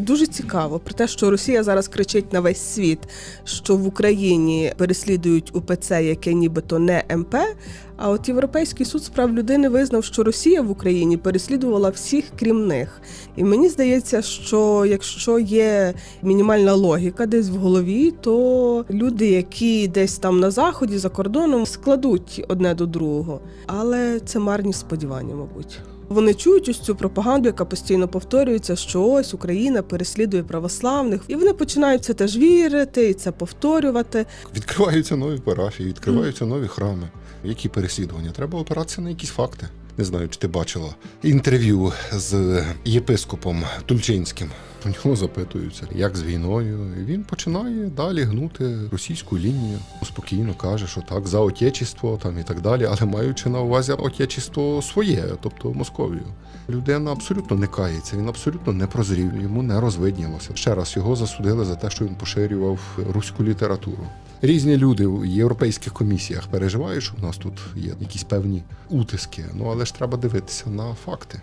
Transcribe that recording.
Дуже цікаво про те, що Росія зараз кричить на весь світ, що в Україні переслідують УПЦ, яке нібито не МП. А от Європейський суд з прав людини визнав, що Росія в Україні переслідувала всіх, крім них. І мені здається, що якщо є мінімальна логіка десь в голові, то люди, які десь там на заході за кордоном, складуть одне до другого. Але це марні сподівання, мабуть. Вони чують ось цю пропаганду, яка постійно повторюється, що ось Україна переслідує православних, і вони починають це теж вірити і це повторювати. Відкриваються нові парафії, відкриваються нові храми. Які переслідування? Треба опиратися на якісь факти. Не знаю, чи ти бачила інтерв'ю з єпископом Тульчинським. У нього запитуються, як з війною. І він починає далі гнути російську лінію. Спокійно каже, що так, за отечество там і так далі, але маючи на увазі отечество своє, тобто Московію. Людина абсолютно не кається, він абсолютно не прозрів, йому не розвиднілося. Ще раз його засудили за те, що він поширював руську літературу. Різні люди в європейських комісіях переживають, що в нас тут є якісь певні утиски. Ну але ж треба дивитися на факти.